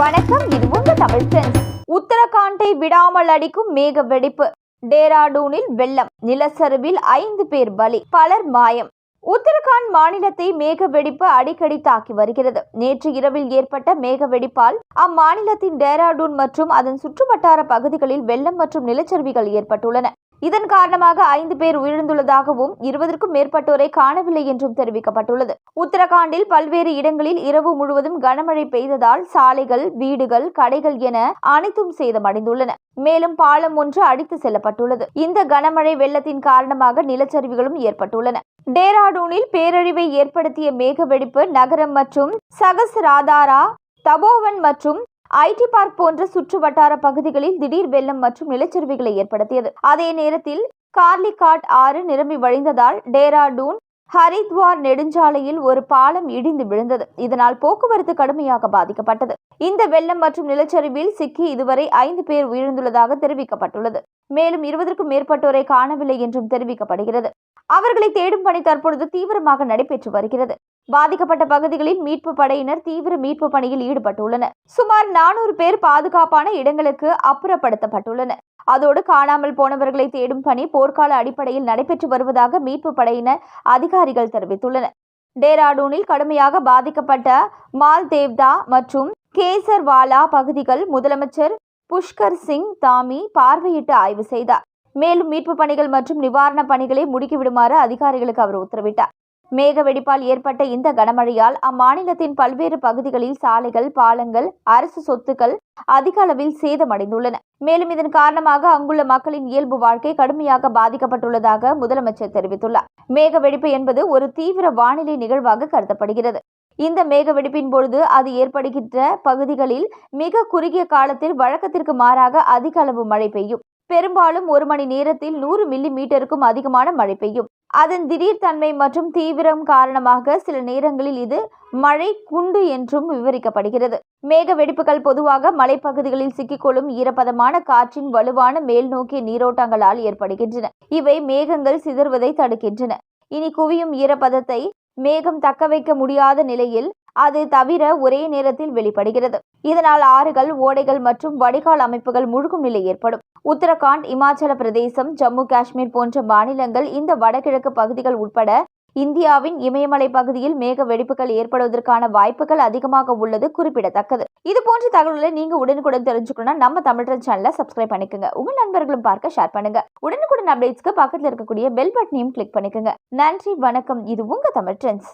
வணக்கம் இது உங்க தமிழ் சென்ஸ். உத்தரகாண்டை விடாமல் அடிக்கும் மேக வெடிப்பு. டேராடூனில் வெள்ளம் நிலச்சரிவில் ஐந்து பேர் பலி பலர் மாயம். உத்தரகாண்ட் மாநிலத்தை மேக வெடிப்பு அடிக்கடி தாக்கி வருகிறது. நேற்று இரவில் ஏற்பட்ட மேக வெடிப்பால் அம்மாநிலத்தின் டேராடூன் மற்றும் அதன் சுற்றுவட்டார பகுதிகளில் வெள்ளம் மற்றும் நிலச்சரிவுகள் ஏற்பட்டுள்ளன. இதன் காரணமாக ஐந்து பேர் உயிரிழந்துள்ளதாகவும் இருபதற்கும் மேற்பட்டோரை காணவில்லை என்றும் தெரிவிக்கப்பட்டுள்ளது. உத்தரகாண்டில் பல்வேறு இடங்களில் இரவு முழுவதும் கனமழை பெய்ததால் சாலைகள் வீடுகள் கடைகள் என அனைத்தும் சேதமடைந்துள்ளன. மேலும் பாலம் ஒன்று அடித்து செல்லப்பட்டுள்ளது. இந்த கனமழை வெள்ளத்தின் காரணமாக நிலச்சரிவுகளும் ஏற்பட்டுள்ளன. டேராடூனில் பேரழிவை ஏற்படுத்திய மேகவெடிப்பு நகரம் மற்றும் சகஸ்ராதாரா தபோவன் மற்றும் ஐடி பார்க் போன்ற சுற்று வட்டார பகுதிகளில் திடீர் வெள்ளம் மற்றும் நிலச்சரிவுகளை ஏற்படுத்தியது. அதே நேரத்தில் கார்லிகாட் ஆறு நிரம்பி வழிந்ததால் டேராடூன் ஹரித்வார் நெடுஞ்சாலையில் ஒரு பாலம் இடிந்து விழுந்தது. இதனால் போக்குவரத்து கடுமையாக பாதிக்கப்பட்டது. இந்த வெள்ளம் மற்றும் நிலச்சரிவில் சிக்கி இதுவரை ஐந்து பேர் உயிரிழந்துள்ளதாக தெரிவிக்கப்பட்டுள்ளது. மேலும் இருபதற்கும் மேற்பட்டோரை காணவில்லை என்றும் தெரிவிக்கப்படுகிறது. அவர்களை தேடும் பணி தற்பொழுது தீவிரமாக நடைபெற்று வருகிறது. பாதிக்கப்பட்ட பகுதிகளில் மீட்பு படையினர் தீவிர மீட்பு பணியில் ஈடுபட்டுள்ளனர். சுமார் நானூறு பேர் பாதுகாப்பான இடங்களுக்கு அப்புறப்படுத்தப்பட்டுள்ளனர். அதோடு காணாமல் போனவர்களை தேடும் பணி போர்க்கால அடிப்படையில் நடைபெற்று வருவதாக மீட்பு படையினர் அதிகாரிகள் தெரிவித்துள்ளனர். டேராடூனில் கடுமையாக பாதிக்கப்பட்ட மால்தேவ்தா மற்றும் கேசர்வாலா பகுதிகள் முதலமைச்சர் புஷ்கர் சிங் தாமி பார்வையிட்டு ஆய்வு செய்தார். மேலும் மீட்பு பணிகள் மற்றும் நிவாரணப் பணிகளை முடுக்கிவிடுமாறு அதிகாரிகளுக்கு அவர் உத்தரவிட்டார். மேக வெடிப்பால் ஏற்பட்ட இந்த கனமழையால் அம்மாநிலத்தின் பல்வேறு பகுதிகளில் சாலைகள் பாலங்கள் அரசு சொத்துக்கள் அதிக அளவில் சேதமடைந்துள்ளன. மேலும் இதன் காரணமாக அங்குள்ள மக்களின் இயல்பு வாழ்க்கை கடுமையாக பாதிக்கப்பட்டுள்ளதாக முதலமைச்சர் தெரிவித்துள்ளார். மேக வெடிப்பு என்பது ஒரு தீவிர வானிலை நிகழ்வாக கருதப்படுகிறது. இந்த மேக வெடிப்பின் பொழுது அது ஏற்படுகின்ற பகுதிகளில் மிக குறுகிய காலத்தில் வழக்கத்திற்கு மாறாக அதிக அளவு மழை பெய்யும். பெரும்பாலும் ஒரு மணி நேரத்தில் நூறு மில்லி மீட்டருக்கும் அதிகமான மழை பெய்யும். அதன் திடீர் தன்மை மற்றும் தீவிரம் காரணமாக சில நேரங்களில் இது மழை குண்டு என்றும் விவரிக்கப்படுகிறது. மேக வெடிப்புகள் பொதுவாக மலைப்பகுதிகளில் சிக்கிக்கொள்ளும் ஈரப்பதமான காற்றின் வலுவான மேல் நோக்கிய நீரோட்டங்களால் ஏற்படுகின்றன. இவை மேகங்கள் சிதறுவதை தடுக்கின்றன. இனி குவியும் ஈரப்பதத்தை மேகம் தக்க வைக்க முடியாத நிலையில் அது தவிர ஒரே நேரத்தில் வெளிப்படுகிறது. இதனால் ஆறுகள் ஓடைகள் மற்றும் வடிகால் அமைப்புகள் முழுகும் நிலை ஏற்படும். உத்தரகாண்ட் இமாச்சல பிரதேசம் ஜம்மு காஷ்மீர் போன்ற மாநிலங்கள் இந்த வடகிழக்கு பகுதிகள் உட்பட இந்தியாவின் இமயமலை பகுதியில் மேக வெடிப்புகள் ஏற்படுவதற்கான வாய்ப்புகள் அதிகமாக உள்ளது குறிப்பிடத்தக்கது. இது போன்ற தகவல்களை நீங்க உடனுக்குடன் தெரிஞ்சுக்கணும்னா நம்ம தமிழ் சேனலை சப்ஸ்கிரைப் பண்ணிக்கோங்க. உங்க நண்பர்களும் பார்க்க ஷேர் பண்ணுங்க. உடனுக்குடன் அப்டேட்ஸ்க்கு பக்கத்தில் இருக்கக்கூடிய பெல் பட்டனையும் கிளிக் பண்ணிக்கோங்க. நன்றி வணக்கம். இது உங்க தமிழ் ட்ரெண்ட்ஸ்.